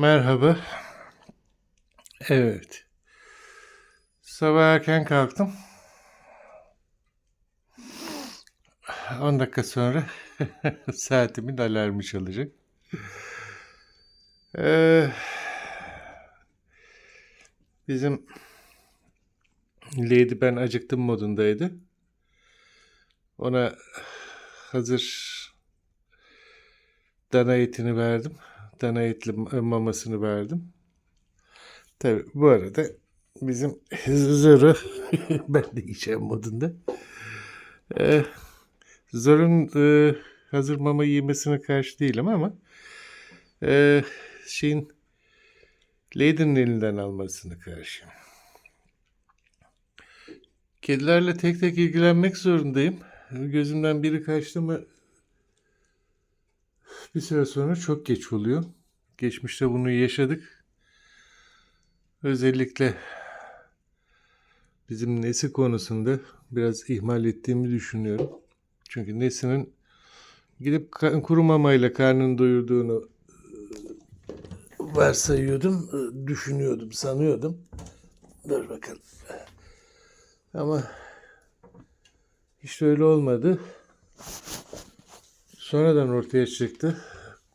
Merhaba. Evet. Sabah erken kalktım. 10 dakika sonra saatimin alarmı çalacak. Ee, bizim Lady ben acıktım modundaydı. Ona hazır dana etini verdim. Dana etli mamasını verdim. Tabi bu arada bizim Zoro ben de yiyeceğim modunda. Ee, Zoro'nun e, hazır mama yemesine karşı değilim ama e, şeyin Lady'nin elinden almasını karşıyım. Kedilerle tek tek ilgilenmek zorundayım. Gözümden biri kaçtı mı bir süre sonra çok geç oluyor. Geçmişte bunu yaşadık. Özellikle bizim Nesi konusunda biraz ihmal ettiğimi düşünüyorum. Çünkü Nesi'nin gidip kuru mamayla karnını doyurduğunu e, varsayıyordum, e, düşünüyordum, sanıyordum. Dur bakalım. Ama hiç öyle olmadı. Sonradan ortaya çıktı.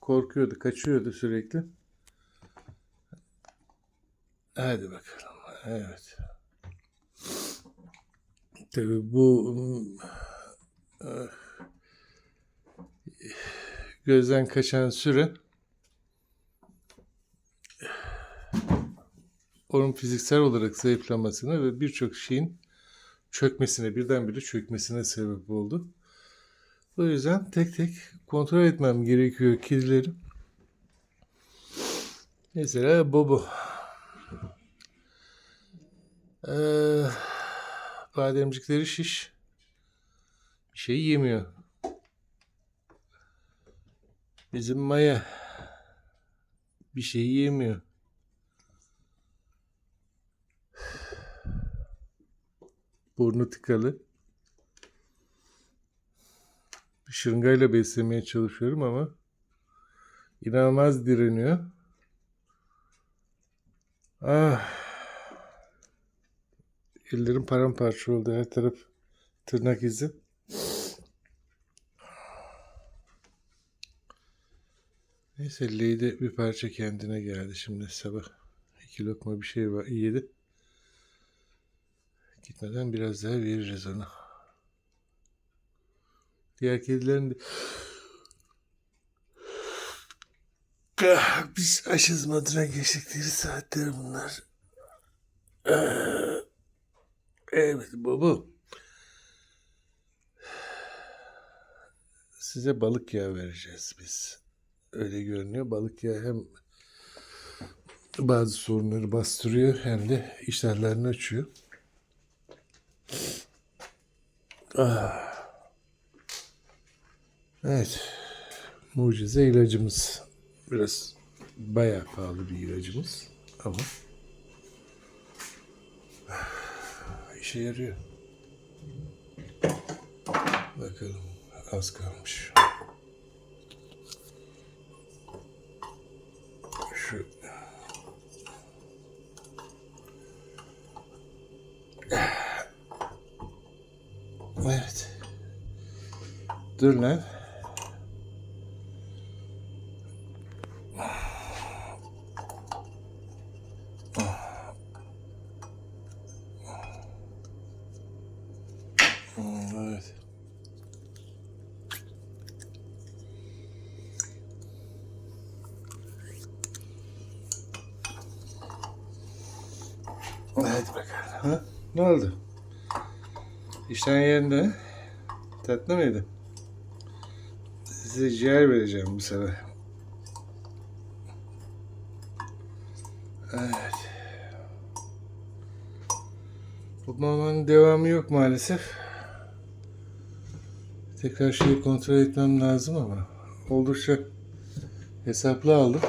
Korkuyordu, kaçıyordu sürekli. Hadi bakalım. Evet. Tabii bu eh, gözden kaçan süre onun fiziksel olarak zayıflamasına ve birçok şeyin çökmesine, birdenbire çökmesine sebep oldu. O yüzden tek tek kontrol etmem gerekiyor kedileri. Mesela Bobo. Ee, bademcikleri şiş. Bir şey yemiyor. Bizim Maya bir şey yemiyor. Burnu tıkalı. Şırıngayla beslemeye çalışıyorum ama inanılmaz direniyor. Ah. Ellerim paramparça oldu her taraf tırnak izi. Neyse Lady bir parça kendine geldi şimdi sabah. iki lokma bir şey var yedi. Gitmeden biraz daha veririz ona. Diğer kedilerin de... Ah, Biz aşız moduna geçtikleri saatler bunlar. Ah, Evet baba. Size balık yağı vereceğiz biz. Öyle görünüyor. Balık yağı hem bazı sorunları bastırıyor hem de iştahlarını açıyor. Ah. Evet. Mucize ilacımız. Biraz bayağı pahalı bir ilacımız ama işe yarıyor. Bakalım az kalmış. Şu Evet. Dur lan. Hmm, Evet. Hadi bakalım. Ha? Ne oldu? İşten yerinde. Tatlı mıydı? Size ciğer vereceğim bu sefer. Evet. Bu mamanın devamı yok maalesef. Tekrar şeyi kontrol etmem lazım ama oldukça hesaplı aldım.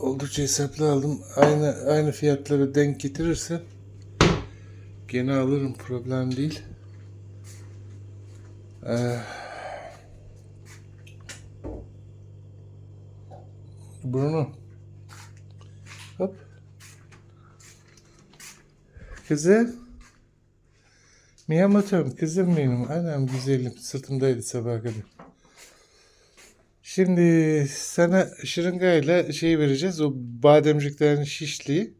Oldukça hesaplı aldım. Aynı aynı fiyatları denk getirirse gene alırım problem değil. Ee, Burnu. Hop. Kızım. Miyamoto'm kızım benim. Anam güzelim. Sırtımdaydı sabah kadar. Şimdi sana şırıngayla şey vereceğiz. O bademciklerin şişliği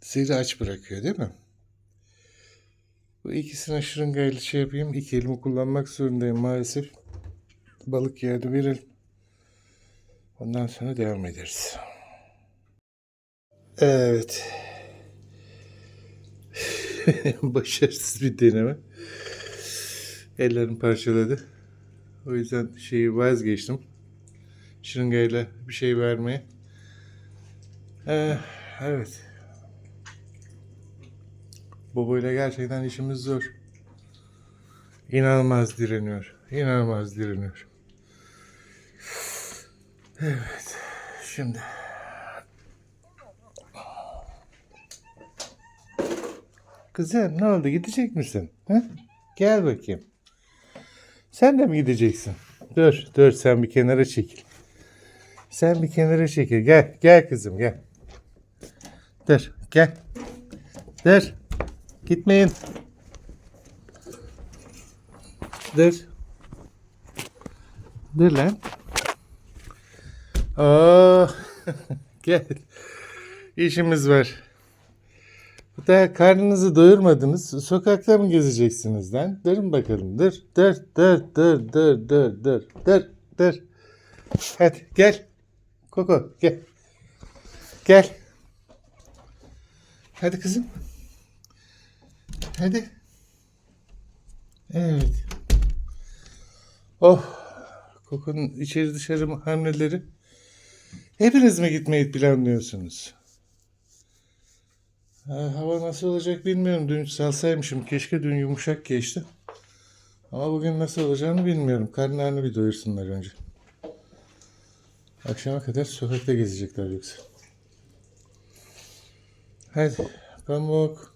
seni aç bırakıyor değil mi? Bu ikisine şırıngayla şey yapayım. İki elimi kullanmak zorundayım maalesef. Balık yerde verelim. Ondan sonra devam ederiz. Evet. Başarısız bir deneme. Ellerim parçaladı. O yüzden şeyi vazgeçtim. Şırıngayla bir şey vermeye. Ee, evet. Boboyla gerçekten işimiz zor. İnanılmaz direniyor. İnanılmaz direniyor. Evet. Şimdi. Kızım ne oldu? Gidecek misin? Ha? Gel bakayım. Sen de mi gideceksin? Dur, dur sen bir kenara çekil. Sen bir kenara çekil. Gel, gel kızım gel. Dur, gel. Dur. Gitmeyin. Dur. Dur lan. Aa, gel. İşimiz var. Daha karnınızı doyurmadınız. Sokakta mı gezeceksiniz lan? Durun bakalım. Dur, dur, dur, dur, dur, dur, dur, dur, dur. Hadi gel. Koko gel. Gel. Hadi kızım. Hadi. Evet. Oh. Koko'nun içeri dışarı hamleleri. Hepiniz mi gitmeyi planlıyorsunuz? Ha, hava nasıl olacak bilmiyorum. Dün salsaymışım. Keşke dün yumuşak geçti. Ama bugün nasıl olacağını bilmiyorum. Karnlarını bir doyursunlar önce. Akşama kadar sokakta gezecekler yoksa. Hadi pamuk.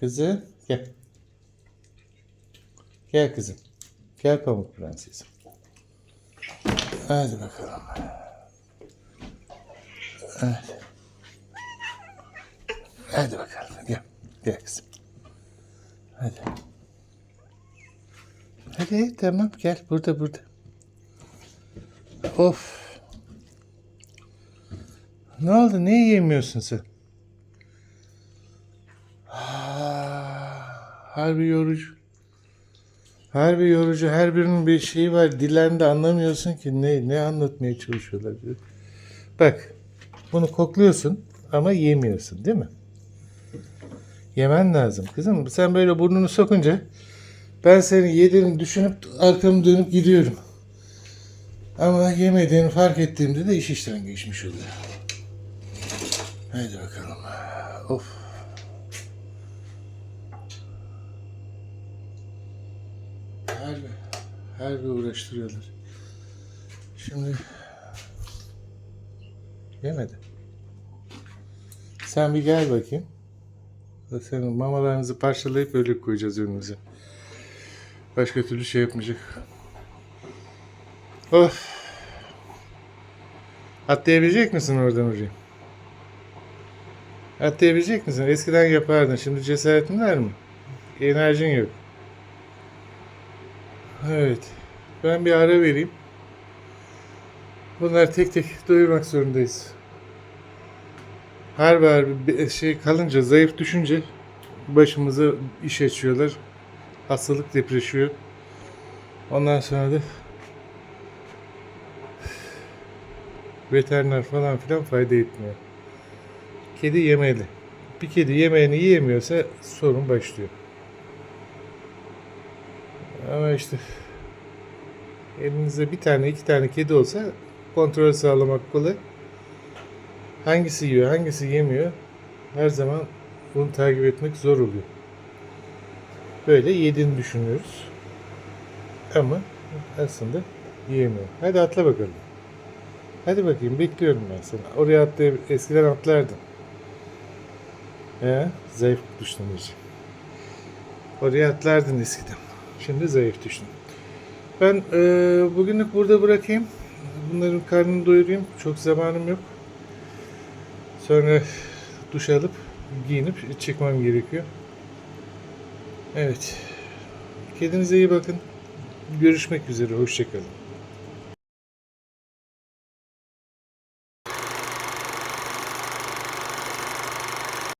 Kızı gel. Gel kızım. Gel pamuk prensesim. Hadi bakalım. Hadi. Hadi bakalım. Gel. Gel kızım. Hadi. Hadi tamam gel. Burada burada. Of. Ne oldu? Ne yiyemiyorsun sen? Ah, Harbi yorucu. Harbi yorucu. Her birinin bir şeyi var. Dillerinde anlamıyorsun ki ne ne anlatmaya çalışıyorlar. Bak. Bunu kokluyorsun ama yemiyorsun değil mi? Yemen lazım kızım. Sen böyle burnunu sokunca ben senin yediğini düşünüp arkamı dönüp gidiyorum. Ama yemediğini fark ettiğimde de iş işten geçmiş oluyor. Haydi bakalım. Of. Her her bir uğraştırıyorlar. Şimdi yemedi. Sen bir gel bakayım. Senin mamalarınızı parçalayıp öyle koyacağız önümüze. Başka türlü şey yapmayacak. Of. Atlayabilecek misin oradan oraya? Atlayabilecek misin? Eskiden yapardın. Şimdi cesaretin var mı? Enerjin yok. Evet. Ben bir ara vereyim. Bunları tek tek doyurmak zorundayız. Harbi bir şey kalınca, zayıf düşünce başımıza iş açıyorlar. Hastalık depreşiyor. Ondan sonra da veteriner falan filan fayda etmiyor. Kedi yemeli. Bir kedi yemeğini yiyemiyorsa sorun başlıyor. Ama işte elinizde bir tane iki tane kedi olsa kontrol sağlamak kolay. Hangisi yiyor, hangisi yemiyor her zaman bunu takip etmek zor oluyor. Böyle yediğini düşünüyoruz. Ama aslında yiyemiyor. Hadi atla bakalım. Hadi bakayım bekliyorum ben seni. Oraya atlayıp eskiden atlardın. He, zayıf düştün. Oraya atlardın eskiden. Şimdi zayıf düştün. Ben e, bugünlük burada bırakayım. bunların karnını doyurayım. Çok zamanım yok. Sonra duş alıp giyinip çıkmam gerekiyor. Evet. Kendinize iyi bakın. Görüşmek üzere. Hoşçakalın.